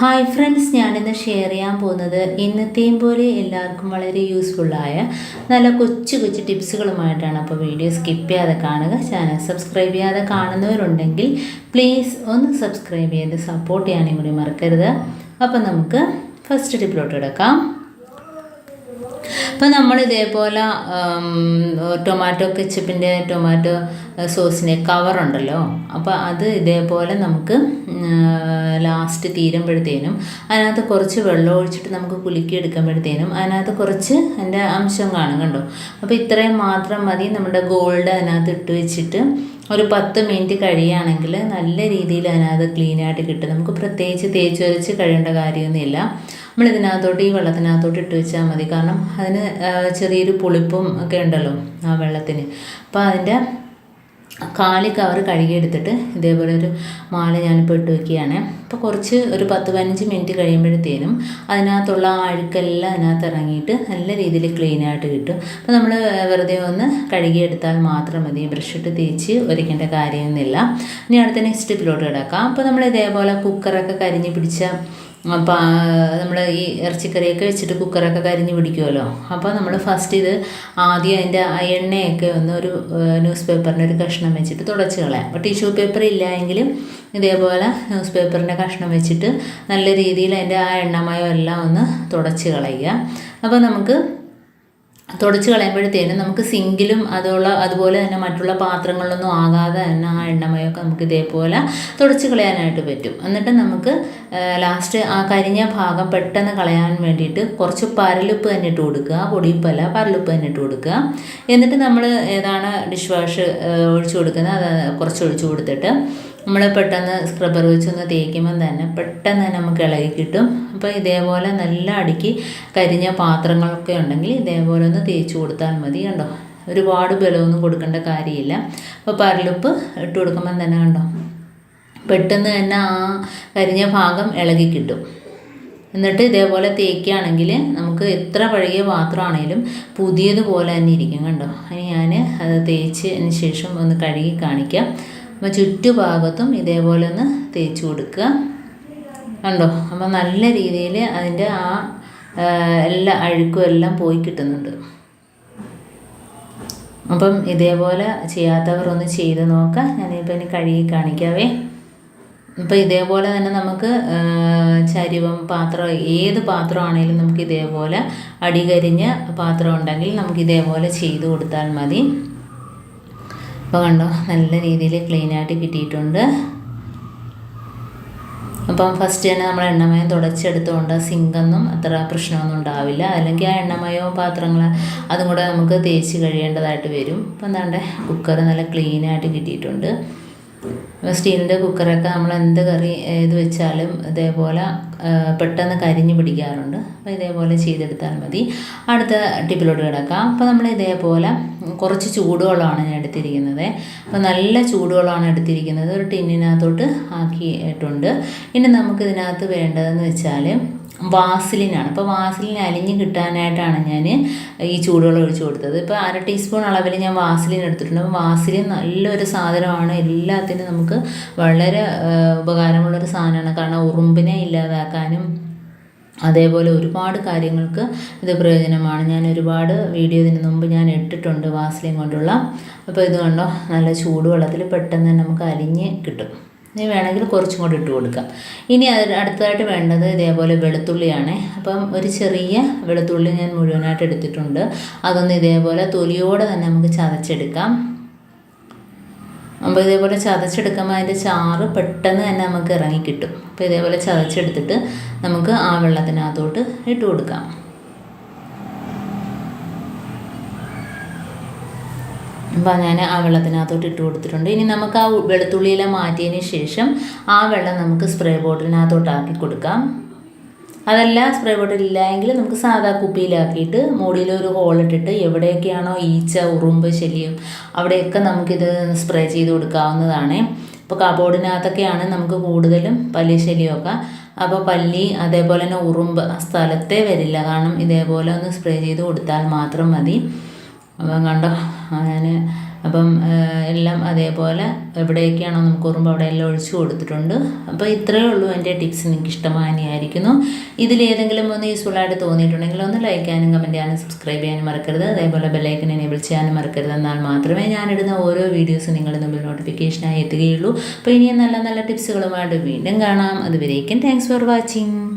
Hi friends ഞാനിന്ന് share ചെയ്യാൻ പോകുന്നത് ഇന്നത്തെയും പോലെ എല്ലാവർക്കും വളരെ യൂസ്ഫുള്ളായ നല്ല കൊച്ചു കൊച്ചു ടിപ്സുകളുമായിട്ടാണ് അപ്പോൾ വീഡിയോ സ്കിപ്പ് ചെയ്യാതെ കാണുക. ചാനൽ സബ്സ്ക്രൈബ് ചെയ്യാതെ കാണുന്നവരുണ്ടെങ്കിൽ പ്ലീസ് ഒന്ന് സബ്സ്ക്രൈബ് ചെയ്ത് സപ്പോർട്ട് ചെയ്യാനും കൂടി മറക്കരുത്. അപ്പം നമുക്ക് ഫസ്റ്റ് ടിപ്പിലോട്ട് എടുക്കാം. അപ്പോൾ നമ്മൾ ഇതേപോലെ ടൊമാറ്റോ കെച്ചപ്പിന്റെ ടൊമാറ്റോ സോസിന്റെ കവറുണ്ടല്ലോ അപ്പോൾ അത് ഇതേപോലെ നമുക്ക് ലാസ്റ്റ് തീരുമ്പോഴത്തേനും അതിനകത്ത് കുറച്ച് വെള്ളം ഒഴിച്ചിട്ട് നമുക്ക് കുലുക്കി എടുക്കുമ്പോഴത്തേനും അതിനകത്ത് കുറച്ച് അതിന്റെ അംശം കാണും കണ്ടോ? അപ്പോൾ ഇത്രയും മാത്രം മതി. നമ്മുടെ ഗോൾഡ് അതിനകത്ത് ഇട്ട് വെച്ചിട്ട് ഒരു പത്ത് മിനിറ്റ് കഴിയുകയാണെങ്കിൽ നല്ല രീതിയിൽ അതിനകത്ത് ക്ലീനായിട്ട് കിട്ടും. നമുക്ക് പ്രത്യേകിച്ച് തേച്ച് വരച്ച് കഴിയേണ്ട കാര്യമൊന്നുമില്ല. നമ്മൾ ഇതിനകത്തോട്ട് ഈ വെള്ളത്തിനകത്തോട്ട് ഇട്ട് വെച്ചാൽ മതി. കാരണം അതിന് ചെറിയൊരു പുളിപ്പും ഒക്കെ ഉണ്ടല്ലോ ആ വെള്ളത്തിന്. അപ്പോൾ അതിന്റെ കാലി കവർ കഴുകിയെടുത്തിട്ട് ഇതേപോലെ ഒരു മാല ഞാനിപ്പോൾ ഇട്ട് വെക്കുകയാണ്. അപ്പോൾ കുറച്ച് ഒരു പത്ത് പതിനഞ്ച് മിനിറ്റ് കഴിയുമ്പോഴത്തേനും അതിനകത്തുള്ള അഴുക്കെല്ലാം അതിനകത്ത് ഇറങ്ങിയിട്ട് നല്ല രീതിയിൽ ക്ലീൻ ആയിട്ട് കിട്ടും. അപ്പോൾ നമ്മൾ വെറുതെ ഒന്ന് കഴുകിയെടുത്താൽ മാത്രം മതി. ബ്രഷ് ഇട്ട് തേച്ച് ഒരിക്കേണ്ട കാര്യമൊന്നുമില്ല. ഇനി അടുത്ത നെക്സ്റ്റ് ടിപ്പിലോട്ട് കിടക്കാം. അപ്പോൾ നമ്മൾ ഇതേപോലെ കുക്കറൊക്കെ കരിഞ്ഞ് പിടിച്ച അപ്പോൾ നമ്മൾ ഈ ഇറച്ചിക്കറിയൊക്കെ വെച്ചിട്ട് കുക്കറൊക്കെ കരിഞ്ഞ് പിടിക്കുമല്ലോ അപ്പോൾ നമ്മൾ ഫസ്റ്റ് ഇത് ആദ്യം അതിന്റെ എണ്ണയൊക്കെ ഒന്ന് ഒരു ന്യൂസ് പേപ്പറിന്റെ ഒരു കഷ്ണം വെച്ചിട്ട് തുടച്ച് കളയാം. അപ്പോൾ ടിഷ്യൂ പേപ്പർ ഇല്ല എങ്കിലും ഇതേപോലെ ന്യൂസ് പേപ്പറിന്റെ കഷ്ണം വെച്ചിട്ട് നല്ല രീതിയിൽ അതിന്റെ ആ എണ്ണമയം എല്ലാം ഒന്ന് തുടച്ച് കളയുക. അപ്പോൾ നമുക്ക് തുടച്ച് കളയുമ്പോഴത്തേനും നമുക്ക് സിങ്കിലും അതുള്ള അതുപോലെ തന്നെ മറ്റുള്ള പാത്രങ്ങളിലൊന്നും ആകാതെ തന്നെ ആ എണ്ണമയൊക്കെ നമുക്ക് ഇതേപോലെ തുടച്ച് കളയാനായിട്ട് പറ്റും. എന്നിട്ട് നമുക്ക് ലാസ്റ്റ് ആ കരിഞ്ഞ ഭാഗം പെട്ടെന്ന് കളയാൻ വേണ്ടിയിട്ട് കുറച്ച് പരലുപ്പ് തന്നെ ഇട്ട് കൊടുക്കുക. പൊടിയുപ്പല്ല പരലുപ്പ് തന്നെ ഇട്ട് കൊടുക്കുക. എന്നിട്ട് നമ്മൾ ഏതാണ് ഡിഷ് വാഷ് ഒഴിച്ചു കൊടുക്കുന്നത് അത് കുറച്ച് ഒഴിച്ചു കൊടുത്തിട്ട് നമ്മൾ പെട്ടെന്ന് സ്ക്രബ്ബർ വെച്ചൊന്ന് തേക്കുമ്പം തന്നെ പെട്ടെന്ന് തന്നെ നമുക്ക് ഇളകി കിട്ടും. അപ്പോൾ ഇതേപോലെ നല്ല അടുക്കി കരിഞ്ഞ പാത്രങ്ങളൊക്കെ ഉണ്ടെങ്കിൽ ഇതേപോലെ ഒന്ന് തേച്ച് കൊടുത്താൽ മതി കണ്ടോ? ഒരുപാട് ബലമൊന്നും കൊടുക്കേണ്ട കാര്യമില്ല. അപ്പോൾ പരലുപ്പ് ഇട്ട് കൊടുക്കുമ്പം തന്നെ കണ്ടോ? പെട്ടെന്ന് തന്നെ ആ കരിഞ്ഞ ഭാഗം ഇളകി കിട്ടും. എന്നിട്ട് ഇതേപോലെ തേക്കുകയാണെങ്കിൽ നമുക്ക് എത്ര പഴകിയ പാത്രമാണെങ്കിലും പുതിയതുപോലെ തന്നെ ഇരിക്കും കണ്ടോ? ഞാൻ അത് തേച്ചതിന് ശേഷം ഒന്ന് കഴുകി കാണിക്കാം. അപ്പോൾ ചുറ്റുഭാഗത്തും ഇതേപോലെ ഒന്ന് തേച്ച് കൊടുക്കുക. കണ്ടോ? അപ്പോൾ നല്ല രീതിയിൽ അതിന്റെ ആ എല്ലാ അഴുക്കും എല്ലാം പോയി കിട്ടുന്നുണ്ട്. അപ്പം ഇതേപോലെ ചെയ്യാത്തവർ ഒന്ന് ചെയ്ത് നോക്കാം ഞാനിപ്പോൾ ഇനി കഴുകി കാണിക്കാവേ. അപ്പോൾ ഇതേപോലെ തന്നെ നമുക്ക് ചരിവം പാത്രം ഏത് പാത്രമാണെങ്കിലും നമുക്ക് ഇതേപോലെ അടികരിഞ്ഞ പാത്രം ഉണ്ടെങ്കിൽ നമുക്ക് ഇതേപോലെ ചെയ്ത് കൊടുത്താൽ മതി. അപ്പോൾ കണ്ടോ നല്ല രീതിയിൽ ക്ലീനായിട്ട് കിട്ടിയിട്ടുണ്ട്. അപ്പം ഫസ്റ്റ് തന്നെ നമ്മൾ എണ്ണമയം തുടച്ചെടുത്തുകൊണ്ട് സിങ്കൊന്നും അത്ര പ്രശ്നമൊന്നും ഉണ്ടാവില്ല. അല്ലെങ്കിൽ ആ എണ്ണമയോ പാത്രങ്ങൾ അതും കൂടെ നമുക്ക് തേച്ച് കഴിയേണ്ടതായിട്ട് വരും. അപ്പം എന്താണ്ട് കുക്കർ നല്ല ക്ലീനായിട്ട് കിട്ടിയിട്ടുണ്ട്. സ്റ്റീലിന്റെ കുക്കറൊക്കെ നമ്മൾ എന്ത് കറി ഏത് വെച്ചാലും ഇതേപോലെ പെട്ടെന്ന് കരിഞ്ഞു പിടിക്കാറുണ്ട്. അപ്പോൾ ഇതേപോലെ ചെയ്തെടുത്താൽ മതി. അടുത്ത ടിപ്പിലോട്ട് കിടക്കാം. അപ്പോൾ നമ്മൾ ഇതേപോലെ കുറച്ച് ചൂടുവെള്ളമാണ് ഞാൻ എടുത്തിരിക്കുന്നത്. അപ്പോൾ നല്ല ചൂടുവെള്ളമാണ് എടുത്തിരിക്കുന്നത്. ഒരു ടിന്നിനകത്തോട്ട് ആക്കിയിട്ടുണ്ട്. ഇനി നമുക്ക് ഇതിനകത്ത് വേണ്ടതെന്ന് വെച്ചാൽ വാസിലിനാണ്. അപ്പോൾ വാസിലിന് അലിഞ്ഞ് കിട്ടാനായിട്ടാണ് ഞാൻ ഈ ചൂടുവെള്ളം ഒഴിച്ചു കൊടുത്തത്. ഇപ്പോൾ അര ടീസ്പൂൺ അളവിൽ ഞാൻ വാസിലിൻ എടുത്തിട്ടുണ്ട്. അപ്പോൾ വാസിലിൻ നല്ലൊരു സാധനമാണ്. എല്ലാത്തിനും നമുക്ക് വളരെ ഉപകാരമുള്ളൊരു സാധനമാണ്. കാരണം ഉറുമ്പിനെ ഇല്ലാതാക്കാനും അതേപോലെ ഒരുപാട് കാര്യങ്ങൾക്ക് ഇത് പ്രയോജനമാണ്. ഞാൻ ഒരുപാട് വീഡിയോ ഇതിന് മുമ്പ് ഞാൻ ഇട്ടിട്ടുണ്ട് വാസിലിൻ കൊണ്ടുള്ള. അപ്പോൾ ഇത് കണ്ടോ? നല്ല ചൂടുവെള്ളത്തിൽ പെട്ടെന്ന് നമുക്ക് അലിഞ്ഞ് കിട്ടും. ഇനി വേണമെങ്കിൽ കുറച്ചും കൂടി ഇട്ട് കൊടുക്കാം. ഇനി അടുത്തതായിട്ട് വേണ്ടത് ഇതേപോലെ വെളുത്തുള്ളിയാണ്. അപ്പം ഒരു ചെറിയ വെളുത്തുള്ളി ഞാൻ മുഴുവനായിട്ട് എടുത്തിട്ടുണ്ട്. അതൊന്ന് ഇതേപോലെ തൊലിയോടെ തന്നെ നമുക്ക് ചതച്ചെടുക്കാം. അപ്പോൾ ഇതേപോലെ ചതച്ചെടുക്കുമ്പോൾ അതിന്റെ ചാറ് പെട്ടെന്ന് തന്നെ നമുക്ക് ഇറങ്ങി കിട്ടും. അപ്പോൾ ഇതേപോലെ ചതച്ചെടുത്തിട്ട് നമുക്ക് ആ വെള്ളത്തിനകത്തോട്ട് ഇട്ട് കൊടുക്കാം. അപ്പോൾ ഞാൻ ആ വെള്ളത്തിനകത്തോട്ട് ഇട്ട് കൊടുത്തിട്ടുണ്ട്. ഇനി നമുക്ക് ആ വെളുത്തുള്ളിയെല്ലാം മാറ്റിയതിന് ശേഷം ആ വെള്ളം നമുക്ക് സ്പ്രേ ബോട്ടിലിനകത്തോട്ട് ആക്കി കൊടുക്കാം. അതല്ല സ്പ്രേ ബോട്ടിൽ ഇല്ലായെങ്കിൽ നമുക്ക് സാധാ കുപ്പിയിലാക്കിയിട്ട് മുടിയിൽ ഒരു ഹോളിട്ടിട്ട് എവിടെയൊക്കെയാണോ ഈച്ച ഉറുമ്പ് ശല്യം അവിടെയൊക്കെ നമുക്കിത് സ്പ്രേ ചെയ്ത് കൊടുക്കാവുന്നതാണ്. ഇപ്പോൾ കബോർഡിനകത്തൊക്കെയാണ് നമുക്ക് കൂടുതലും പല്ലി ശല്യമൊക്കെ. അപ്പോൾ പല്ലി അതേപോലെ തന്നെ ഉറുമ്പ് സ്ഥലത്തേ വരില്ല. കാരണം ഇതേപോലെ ഒന്ന് സ്പ്രേ ചെയ്ത് കൊടുത്താൽ മാത്രം മതി. അപ്പം കണ്ടോ. ഞാൻ അപ്പം എല്ലാം അതേപോലെ എവിടെയൊക്കെയാണോ നമുക്ക് ഓർമ്മ അവിടെ എല്ലാം ഒഴിച്ചു കൊടുത്തിട്ടുണ്ട്. അപ്പോൾ ഇത്രയേ ഉള്ളൂ എന്റെ ടിപ്സ്. നിങ്ങൾക്ക് ഇഷ്ടമാനിയായിരിക്കുന്നു ഇതിലേതെങ്കിലും ഒന്ന് യൂസ്ഫുൾ ആയിട്ട് തോന്നിയിട്ടുണ്ടെങ്കിൽ ഒന്ന് ലൈക്ക് ചെയ്യാനും കമന്റ് ചെയ്യാനും സബ്സ്ക്രൈബ് ചെയ്യാനും മറക്കരുത്. അതേപോലെ ബെല്ലൈക്കൻ എനേബിൾ ചെയ്യാനും മറക്കരുത്. എന്നാൽ മാത്രമേ ഞാനിടുന്ന ഓരോ വീഡിയോസും നിങ്ങളുടെ മുമ്പിൽ നോട്ടിഫിക്കേഷനായി എത്തുകയുള്ളൂ. അപ്പോൾ ഇനിയും നല്ല നല്ല ടിപ്സുകളുമായിട്ട് വീണ്ടും കാണാം. അതുവരേക്കും താങ്ക്സ് ഫോർ വാച്ചിങ്